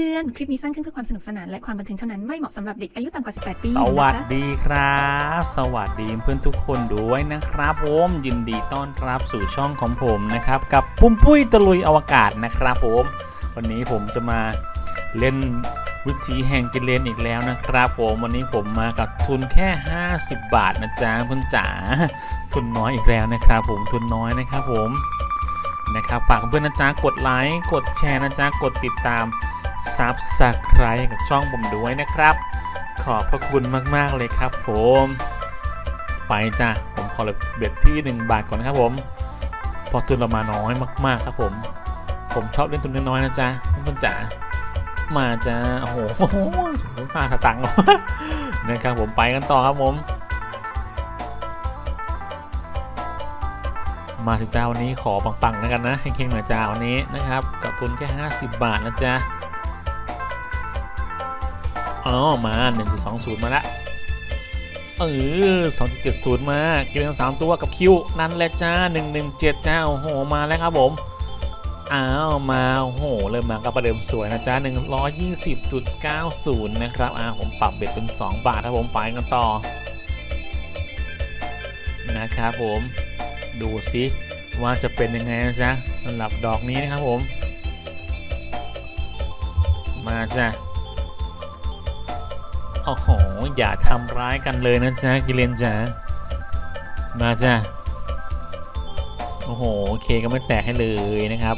ตือน คลิปนี้สร้างขึ้นเพื่อความสนุกสนานและความบันเทิงเท่านั้น ไม่เหมาะสำหรับเด็กอายุต่ำกว่า 18 ปีสวัสดีครับ สวัสดีเพื่อนทุกคนด้วยนะครับผมยินดีต้อนรับสู่ช่องของผมนะครับ กับปุ้มปุ้ยตะลุยอวกาศนะครับผม วันนี้ผมจะมาเล่นวิธีแห่งกิเลนอีกแล้วนะครับผมวันนี้ผมมากับทุนแค่ 50 บาทนะจ๊ะเพื่อนจ๋าทุนน้อยอีกแล้วนะครับผมทุนน้อยนะครับผมนะครับฝากเพื่อนนะจ๊ะกดไลค์กดแชร์นะจ๊ะกดติดตาม ซับสไครต์กับช่องผมด้วยนะครับ ขอบพระคุณมากๆเลยครับผม ไปจ้ะผมขอเลยเบ็ดที่ 1 บาทก่อนนะครับผมพอทุนเรามาน้อยมาก ๆ ครับผม ผมชอบเล่นทุนน้อยๆนะจ๊ะเพื่อนจ๋ามาจ้าโอ้โหสูงค่าตังค์นะครับผมไปกันต่อครับผม มาถึงจ้าวันนี้ขอปังๆแล้วกันนะเฮงๆหน่อยจ้าวันนี้นะครับ กับทุนแค่ 50 บาทนะจ๊ะ อ๋อมา1.20 มาละเออ2.70 มาเกมสามตัวกับคิวนั่นแหละจ้า 117 จ้า โอ้โห มาแล้วครับผม อ้าว มา โอ้โห เริ่มมากับประเดิมสวยนะจ้า 120.90 นะครับอ่าผมปรับเบ็ดเป็น 2 บาทครับผมไปกันต่อ นะครับผม ดูสิว่าจะเป็นยังไงนะจ๊ะสำหรับดอกนี้นะครับผม มาจ้ะ อ้โห อย่าทำร้ายกันเลยนะจ๊ะกิเลนจ๋ามาจ้ะโอ้โหเคก็ไม่แตกให้เลยนะครับ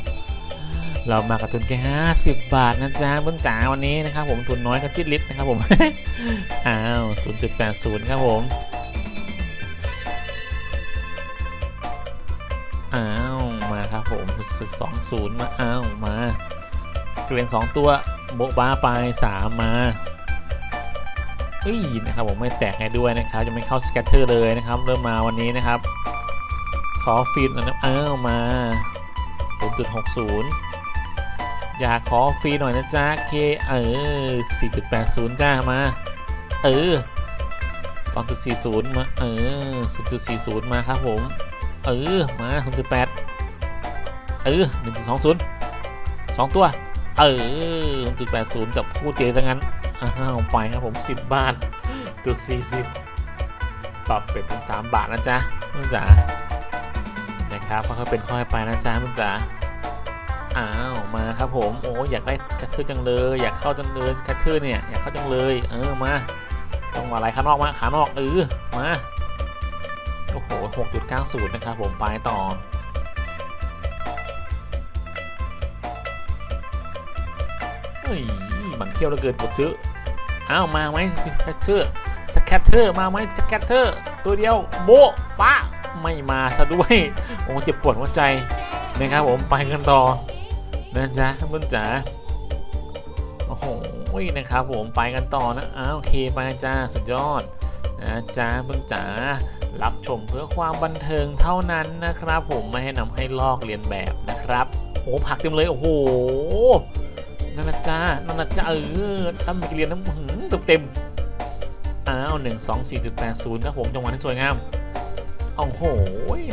เรามากับทุนแค่50 บาทนะจ๊ะเบื้องจ๋าวันนี้นะครับ ผมทุนน้อยก็จิตลิตนะครับผม อ้าว0.80ครับผมอ้าวมาครับผม0.20มาอ้าวมาเกลียน2ตัวโบ๊ะบ้าไป3มา เอ้ยนะครับผมไม่แตกให้ด้วยนะครับจะไม่เข้าสแกตเตอร์เลยนะครับ เริ่มมาวันนี้นะครับ ขอฟีดหน่อยนะเอ้ามา 0.60 อยากขอฟรีหน่อยนะจ๊ะเคเออ 4.80 จ้ามา เออ 2.40 มา เออ 0.40 มาครับผม เออ มา 0.8 เออ 1.20 2 ตัว เออ 0.80 กับคู่เจซะงั้น อ้าวไปครับผม 10 บาทจุด40 ปรับเป็นเป็น3บาทนะจ๊ะเพื่อนจ๋านะครับค่อยๆเป็นค่อยไปนะจ๊ะเพื่อนจ๋าอ้าวมาครับผมโอ้อยากได้กระทือจังเลย อยากเข้าจังเลยกระทือเนี่ยอยากเข้าจังเลยเออมาต้องมาอะไรขานอกมาขานอกเออมาโอ้โห6.90นะครับผมไปต่อเฮ้ยมันเขี้ยวเหลือเกินกดซื้อ อ้าวมาไหมสแคตเตอร์สแคตเตอร์มาไหมสแคตเตอร์ตัวเดียวโบปะไม่มาซะด้วยโอ้เจ็บปวดหัวใจนะครับผมไปกันต่อนะจ๊ะเพื่อนจ๋าโอ้โหนะครับผมไปกันต่อนะอ้าวโอเคไปจ้าสุดยอดนะจ๊ะเพื่อนจ๋ารับชมเพื่อความบันเทิงเท่านั้นนะครับ ผมไม่ให้นำให้ลอกเลียนแบบนะครับโอ้ผักเต็มเลยโอ้โห นั่นนะจ้านั่นนะจ้าเออทำไปเรียนน้ำหืมเต็มเต็มอ้าวหนึ่งสองสี่จุดแปดศูนย์ครับผมจังหวะที่สวยงามโอ้โห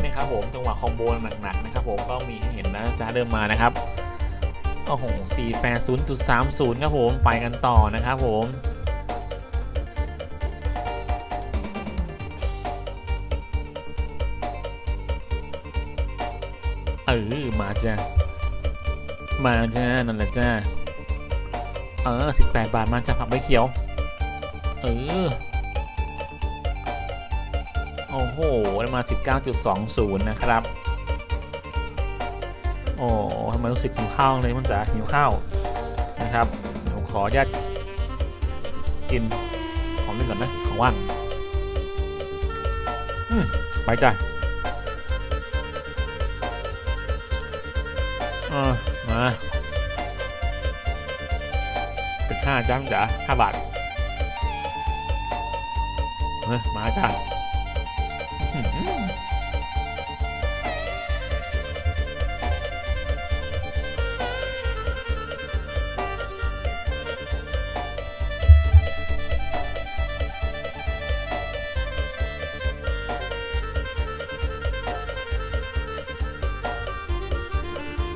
นะครับผมจังหวะคอมโบหนักๆนะครับผมก็มีให้เห็นนะจ้าเดิมมานะครับโอ้โหสี่แปดศูนย์จุดสามศูนย์ครับผมไปกันต่อนะครับผมเออมาจ้ามาจ้านั่นแหละจ้า ออสิบแปดบาทมาจากผักใบเขียว เออ โอ้โหได้มา19.20นะครับ โอ้ทำไมรู้สึกหิวข้าวเลยมันจ๋าหิวข้าวนะครับผมขอญาตกินของนี่ก่อนนะของว่างอืมไปจ้ะเออมา ห้าจ้าจ๋าห้าบาทเฮ้มาจ้า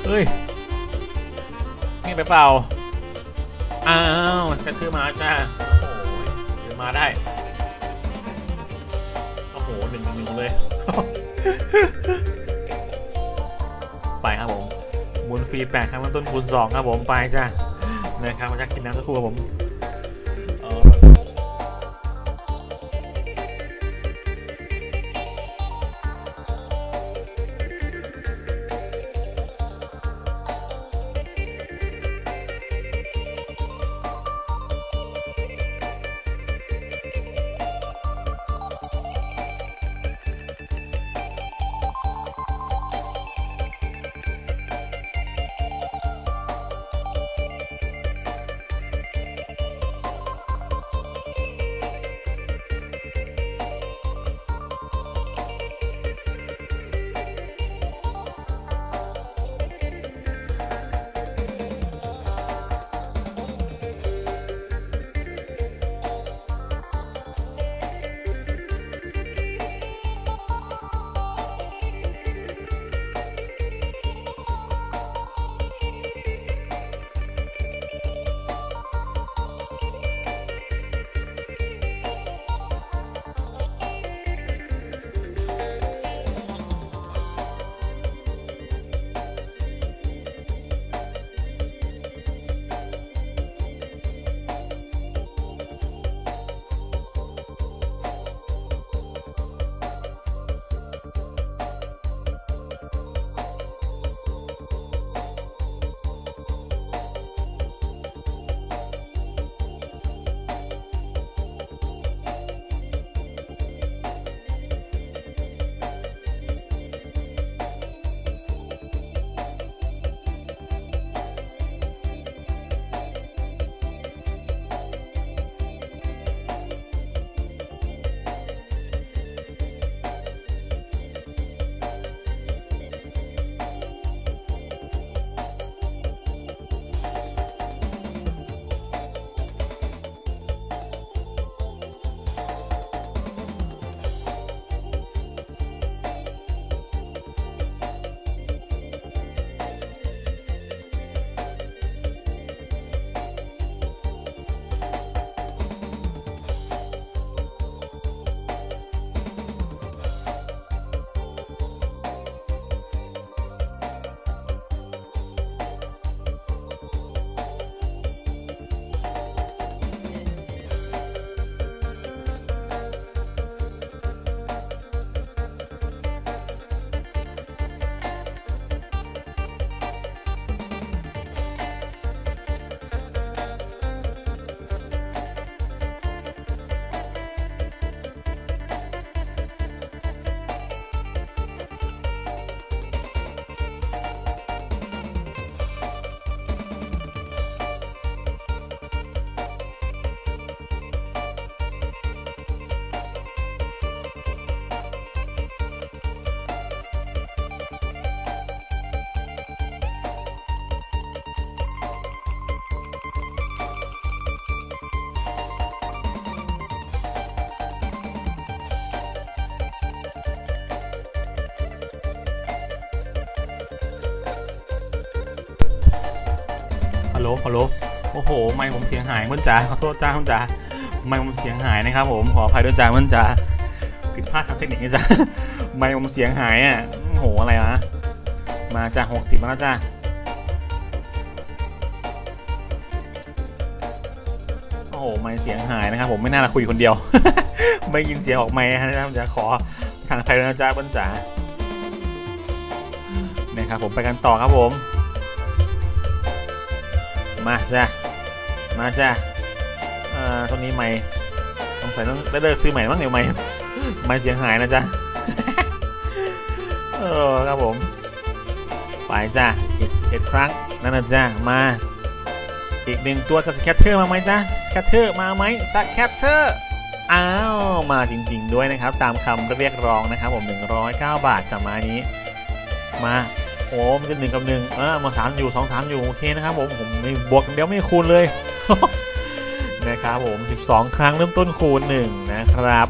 เฮ้ย นี่ไปเปล่า อ้าวกระทือมาจ้าโอ้ยเดินมาได้ โอ้โหหนึ่งหนึ่งเลย ไปครับผมบุญฟรีแปดครั้งต้นคูณสองครับผมไปจ้านะครับมาจากกินน้ำสักครู่ครับผม โหลฮัลโหลโอ้โห ไม่ผมเสียงหายมันจ๋าขอโทษจ้ามันจ๋าไม่ผมเสียงหายนะครับผมขออภัยด้วยจ้ามันจ๋าผิดพลาดทางเทคนิคนะจ้าไม่ผมเสียงหายอะโอ้โหอะไรวะมาจ้าหกสิบมาแล้วจ้าโอ้โหไม่เสียงหายนะครับผมไม่น่าจะคุยคนเดียว ไม่ยินเสียงออกไม่นะครับจะขอทางไทยด้วยนะจ้ามันจ๋านะครับผมไปกันต่อครับผม มาจ้ะมาจ้ะเอ่อตรงนี้ไม่สงสัยต้องได้เลิกซื้อใหม่บ้างเดี๋ยวไม่ไม่เสียหายนะจ๊ะเออครับผม ไปจ้ะอีกเอ็ดครั้งนั่นนะจ้ะมาอีกหนึ่งตัวจะสแคตเตอร์มาไหมจ๊ะสแคตเตอร์มาไหมสแคตเตอร์อ้าวมาจริง ๆ ด้วยนะครับ ตามคำเรียกร้องนะครับผม 109 บาทจากไม้นี้ มา โอ้มจะหนึ่งกับหนึ่งอ่ามาสามอยู่สองสามอยู่โอเคนะครับผมผมไม่บวกเดียวไม่คูณเลยนะครับผม 12 ครั้งเริ่มต้นคูณ1นะครับ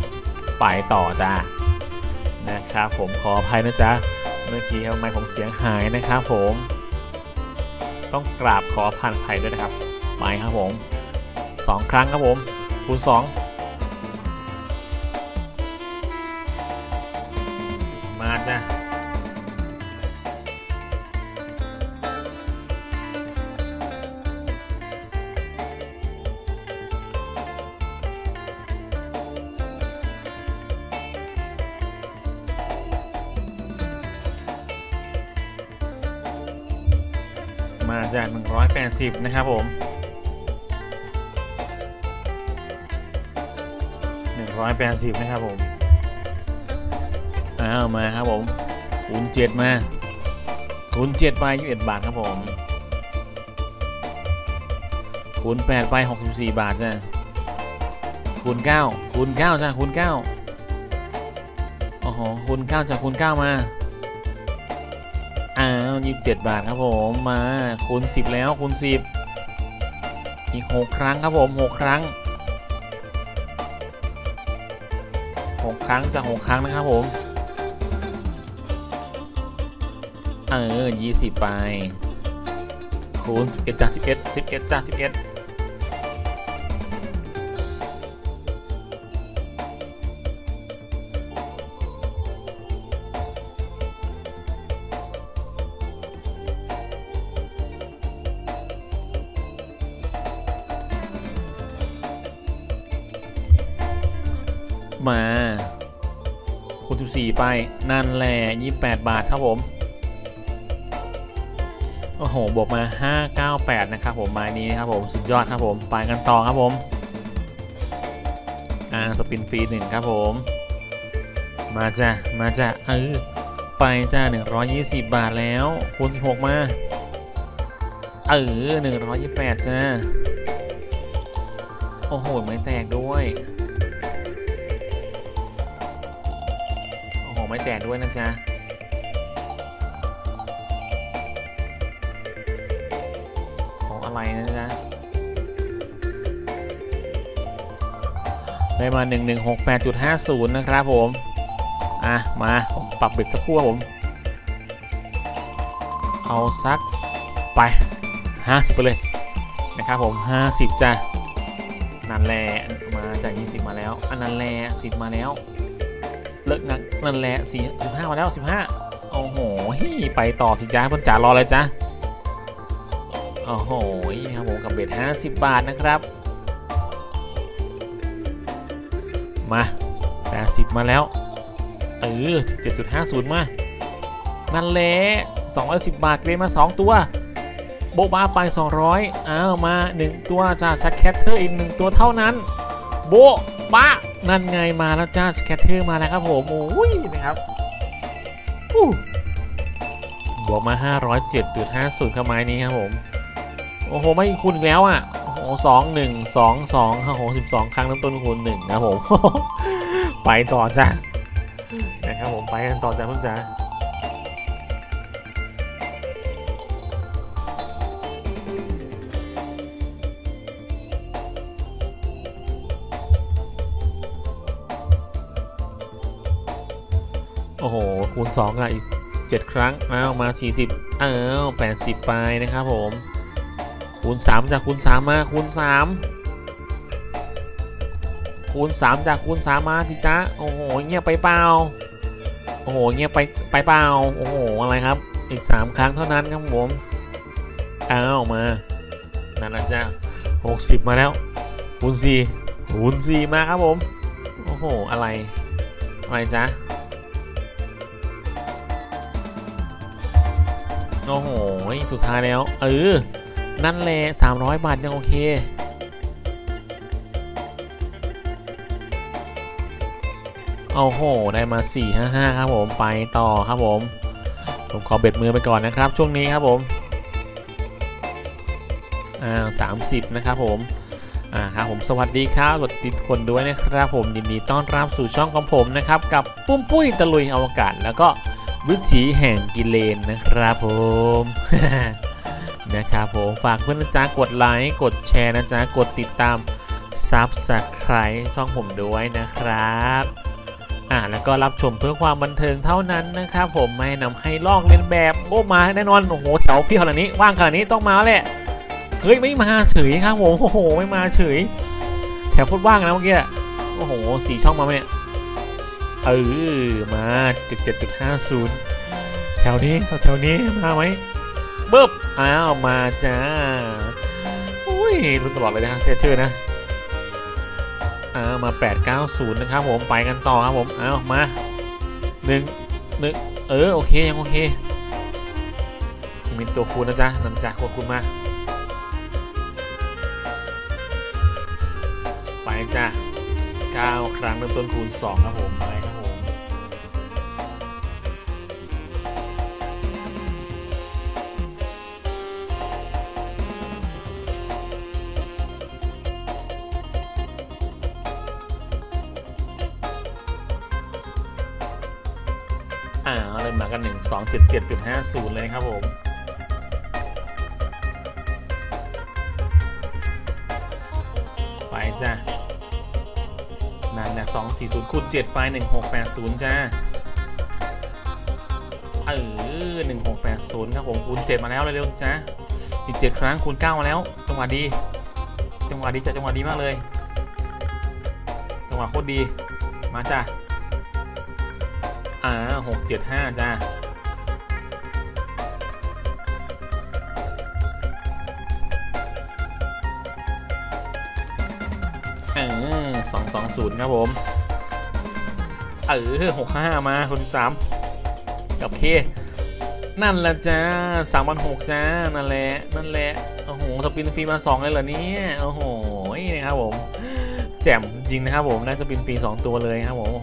ไปต่อจ้านะครับผมขออภัยนะจ๊ะ เมื่อกี้ทำไมผมเสียงหายนะครับผม ต้องกราบขอผ่านภัยด้วยนะครับ ไปครับผม 2 ครั้งครับผมคูณ2 มาจ้ะ180 นะครับผม 180 นะครับผม อ้าว มาครับผมคูณ7มาคูณ7ไป21 บาทครับผมคูณ8ไป64 บาทจ้ะคูณ9คูณ9จ้ะคูณ9โอ้โหคูณ9จ้ะคูณ9มา 27 บาทครับผมมาคูณ 10 แล้วคูณ 10 อีก 6 ครั้งครับผม 6 ครั้ง 6 ครั้งจาก 6 ครั้งนะครับผม เออ 20 ไป คูณ 11จาก11 11จาก11 นั่นแหละ28 บาทครับผม โอ้โห บวกมา 598 นะครับผมไม้นี้นะครับผม สุดยอดครับผม ไปกันต่อครับผม อ่า สปินฟรีหนึ่งครับผม มาจ้ะ มาจ้ะ เออ ไปจ้ะ 120 บาทแล้ว คูณ 16 มา เออ 128 จ้ะ โอ้โห ไม่แตกด้วย ม่แตกด้วยนะจ๊ะของอะไรนะจ๊ะได้มา 1168.50 นะครับผม อะ มา ผมปรับบ็ดสักครู่ผม เอาสักไป 50 ไปเลย นะครับผม 50 จ้ะ นั่นแหละ มาจาก 20 มาแล้ว อันนั้นแหละ 10 มาแล้ว เลิกนักนั่นแหละสี่สิบห้ามาแล้วสิบห้าโอ้โหไปต่อสิจ้าเพื่อนจ๋ารอเลยจ้าโอ้โหครับผมกับเบ็ดห้าสิบบาทนะครับ มาแปดสิบมาแล้วเออเจ็ดจุดห้าศูนย์มา นั่นแหละสองร้อยสิบบาทเกรมาสองตัวโบบ้าไป200อ้าวมา1ตัวจ้าสแคตเตอร์อีก1ตัวเท่านั้น โบปะนั่นไงมาแล้วจ้าสแคตเตอร์มาแล้วครับผมโอ้ยนะครับอู้บวกมา 507.50เข้าไม้นี้ครับผม โอ้โห ไม่คูณอีกแล้วอะ โอ้โหสองหนึ่งสองสองโอ้โหสิบสองครั้งน้ำต้นคูณหนึ่งนะครับผม ไปต่อจ้านะครับผมไปกันต่อจ้าเพื่อนจ้า คูณ2อะอีก 7 ครั้งอ้าวมา 40อ้าว80 ไปนะครับผม คูณ 3 จากคูณ 3 มาคูณ 3 คูณ 3 จากคูณ 3 มาสิจ๊ะโอ้โหเงียบไปเปล่าโอ้โหเงียบไปไปเปล่าโอ้โหอะไรครับ อีก 3 ครั้งเท่านั้นครับผมอ้าวมานั่นแหละจ้ะ60 มาแล้ว คูณ4คูณ4มาครับผมโอ้โหอะไรอะไรจ๊ะ โอ้โห สุดท้ายแล้ว เออ นั่นแหละ300 บาท ยังโอเคโอ้โห ได้มา 455 ครับผม ไปต่อครับผม ผมขอเบ็ดมือไปก่อนนะครับ ช่วงนี้ครับผม อ่า30นะครับผม อ่าครับผม สวัสดีครับกดติดคนด้วยนะครับผม ยินดีต้อนรับสู่ช่องของผมนะครับ กับปุ้มปุ้ยตะลุยอวกาศ แล้วก็ วิถีแห่งกิเลนนะครับผมนะครับผมฝากเพื่อนนะจ๊ะกดไลค์กดแชร์นะจ๊ะกดติดตามซับสไคร b ์ช่องผมด้วยนะครับอ่าแล้วก็รับชมเพื่อความบันเทิงเท่านั้นนะครับผมไม่นำให้ลอกเลียนแบบโอ้มาแน่นอนโอ้โหแถวพี่ขนาดนี้ว่างขนาดนี้ต้องมาแหละเฮ้ยไม่มาเฉยครับผมโอ้โหไม่มาเฉยแถวโคตรว่างนะเมื่อกี้โอ้โหสี่ช่องมาไหมเนี่ย เออมาเจ็ดเจ็ดจุดห้าศูนย์แถวนี้แถวนี้มาไหมเบิบอ้าวมาจ้าอุ้ยรุนตลอดเลยนะเสียชื่อนะอ้าวมา 890 นะครับผมไปกันต่อครับผมอ้าวมาหนึ่งหนึ่งเออโอเคยังโอเคมีตัวคูณนะจ๊ะนำจากตัวคูณมาไปจ้ะ9ครั้งเริ่มต้นคูณ 2 ครับผม ไปครับผมากัน 1 2 7 7 5 0 เลยครับผมไปจ้ะนั่นแหละ2 4 0คูณ7ไป 1 6 8 0 จ้าเออ1 6 8 0 ครับผมคูณ7มาแล้วเร็วๆจ้าอีก 7 ครั้งคูณ9มาแล้ว จังหวะดี จังหวะดีจ้ะจังหวะดีมากเลย จังหวะโคตรดีมาจ้ะ อ่าหกเจ็ดห้าจ้าเออสองสองศูนย์ครับผม เออหกห้ามาคนสามกับเค นั่นแหละจ้าสามพันหกจ้า นั่นแหละ นั่นแหละ โอ้โห สปินฟรีมาสองเลยเหรอเนี่ย โอ้โหนะครับผม แจ่มจริงนะครับผม ได้สปินฟรี2ตัวเลยครับผมโอ้โห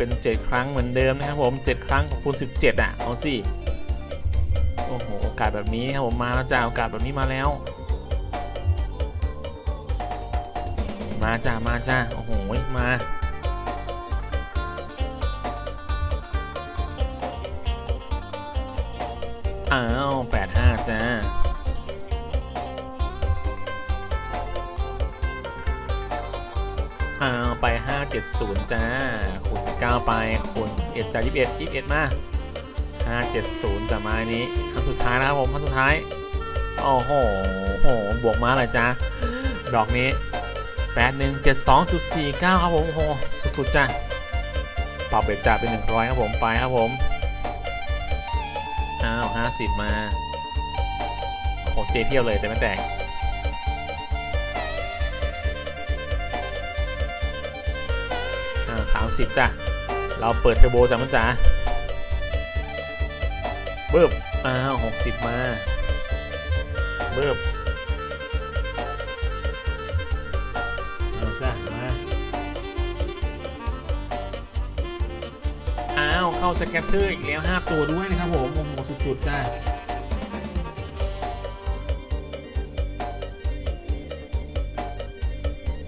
เป็น 7 ครั้งเหมือนเดิมนะครับผม 7 ครั้งคูณ17 อะ เอาสิ โอ้โห โอกาสแบบนี้ครับผมมาแล้วจ้าโอกาสแบบนี้มาแล้ว มาจ้ามาจ้าโอ้โห มาอ้าว85 จ้าอ้าวไป 570 จ้า 9 ไปคูณ1จาก21 21มา570จะมาอันนี้ครั้งสุดท้ายนะครับผมครั้งสุดท้ายโอ้โหโหบวกมาอะไรจ้าดอกนี้8172.49ครับผมโหสุดๆจ้าปรับเบ็ดจ่าเป็น100ครับผมไปครับผมอ้าว50มาโอ้โหเจเพียวเลยแต่ไม่แตกอ่าสามสิบจ้ะ เราเปิดเทอร์โบจ้ะมันจ๋าเบิบอ้าวหกสิบมา เบิบเอาจ้ะมา อ้าว เข้าสแกตเตอร์อีกแล้ว 5 ตัวด้วยนะครับผมโอ้โหสุดๆจ้ะ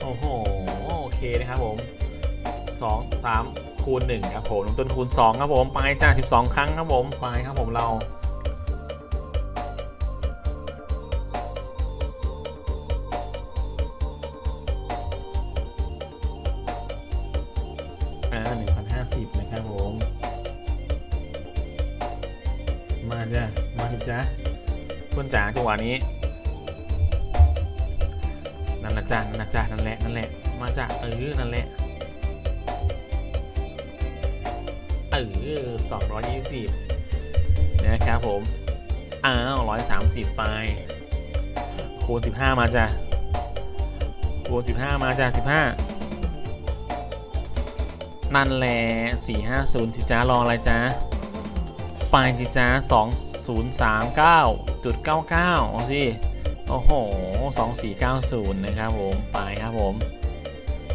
โอ้โห โอเคนะครับผมสองสาม คูณหนึ่งครับผมลงต้นคูณสองครับผมไปจ้าสิบสองครั้งครับผมไปครับผมเราหนึ่งพันห้าสิบนะครับผม มาจ้ะมาสิจ้ะเพื่นจ๋าจังหวะนี้นั่นนะจ้ะนั่นนะจ้ะนั่นแหละนั่นแหละมาจ้ะเออนั่นแหละ อสองร้อยยี่สิบนะครับผม อ้าวร้อยสามสิบไปคูณสิบห้ามาจ้ะคูณสิบห้ามาจ้ะสิบห้านั่นแหละสี่ห้าศูนย์จิจ้ารออะไรจ้าไปจิจ้าสองศูนย์สามเก้าจุดเก้าเก้าเอาสิ โอ้โหสองสี่เก้าศูนย์นะครับผม ไปครับผม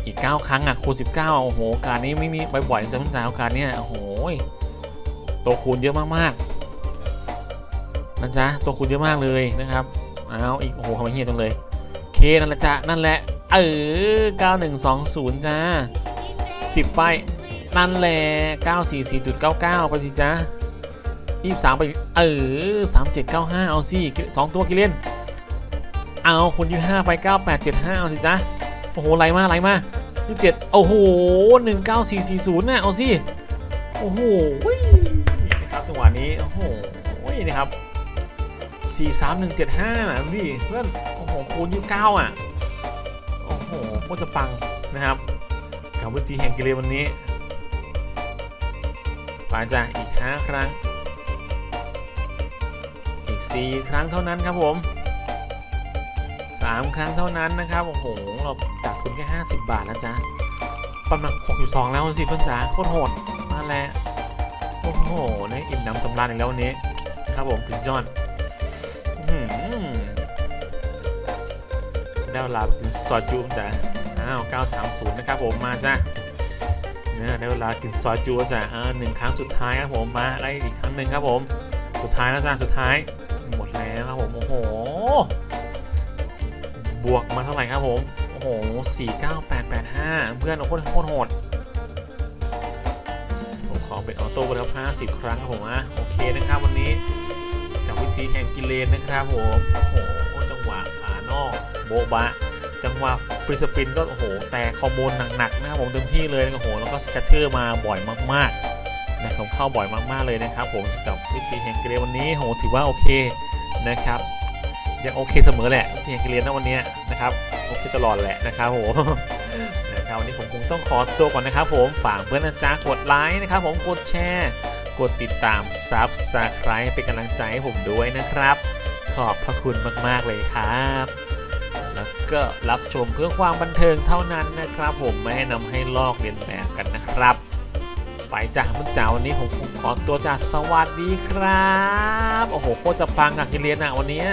อีก 9 ครั้งอะคูณ19 โอ้โห การนี้ไม่มีบ่อยๆจะต้องจ่ายกาสเนี้โอ้โหตัวคูณเยอะมากๆนะจ๊ะตัวคูณเยอะมากเลยนะครับเอาอีกโอ้โหทำไมเฮียจังเลยเคนั่นแหละจ้ะนั่นแหละเออ9120จ้า10ไปนั่นแหละ944.99 ไปสิจ้า23 ไป เออ3795 เอาสิสองตัวกิเลนเอาคุณ25ไป 9875 เอาสิจ้าโอ้โหไหลมาไหลมา ยี่สิบเจ็ดโอ้โหหนึ่งเก้าสี่สี่ศูนย์น่ะเอาสิโอ้โหนะครับจังหวะนี้โอ้โหนี่นะครับสี่สามหนึ่งเจ็ดห้านะพี่เพื่อนโอ้โหคูณ29อะโอ้โหโคตรจะปังนะครับกับวิธีแห่งกิเลวันนี้ไปจ้ะอีก5ครั้ง อีก4ครั้งเท่านั้นครับผม 3 ครั้งเท่านั้นนะครับ โอ้โห เราจากทุนแค่ 50 บาทแล้วจ้ะประมาณ62 แล้วสิเพื่อนจ๋าโคตรโหดมาแล้วโอ้โหได้อิ่มน้ำสำราญอีกแล้ววันนี้ ครับผมถึงยอดอื้อหือได้เวลากินซอจุจ้ะอ้าว 930 นะครับผมมาจ้ะเนี่ยได้เวลากินซอจูจ้ะอ่าหนึ่งครั้งสุดท้ายครับผมมาได้อีกครั้งหนึ่งครับผม สุดท้ายแล้วจ้ะสุดท้าย หมดแล้วครับผมโอ้โห บวกมาเท่าไหร่ครับผม โอ้โห49885เพื่อนโอ้โหโคตรโหด ผมขอเป็นออโต้ไปแล้ว50ครั้งครับผมอะโอเคนะครับวันนี้กับวิธีแห่งกิเลนนะครับผม โอ้โห จังหวะขานอกโบบะ จังหวะฟรีสปินก็โอ้โห แต่คอมโบหนักๆนะครับผมเต็มที่เลยโอ้โห แล้วก็สแกตเตอร์มาบ่อยมากๆนะครับเข้าบ่อยมากๆเลยนะครับผมกับวิธีแห่งกิเลนวันนี้โหถือว่าโอเคนะครับ ยังโอเคเสมอแหละวิธีแห่งกิเลนนะวันนี้นะครับโอเคตลอดแหละนะครับผมนะครับวันนี้ผมคงต้องขอตัวก่อนนะครับ ผมฝากเพื่อนนะจ๊ะกดไลค์นะครับ ผมกดแชร์ กดติดตามซับสไคร b e เป็นกำลังใจให้ผมด้วยนะครับ ขอบพระคุณมาก ๆ เลยครับ แล้วก็รับชมเพื่อความบันเทิงเท่านั้นนะครับ ผมไม่ให้นำให้ลอกเลียนแบบกันนะครับ ไปจ้ะมึงจ๋าวันนี้ผมคงขอตัวจ้ะสวัสดีครับ โอ้โหโคตรจะปังอะกิเรียนอะวันนี้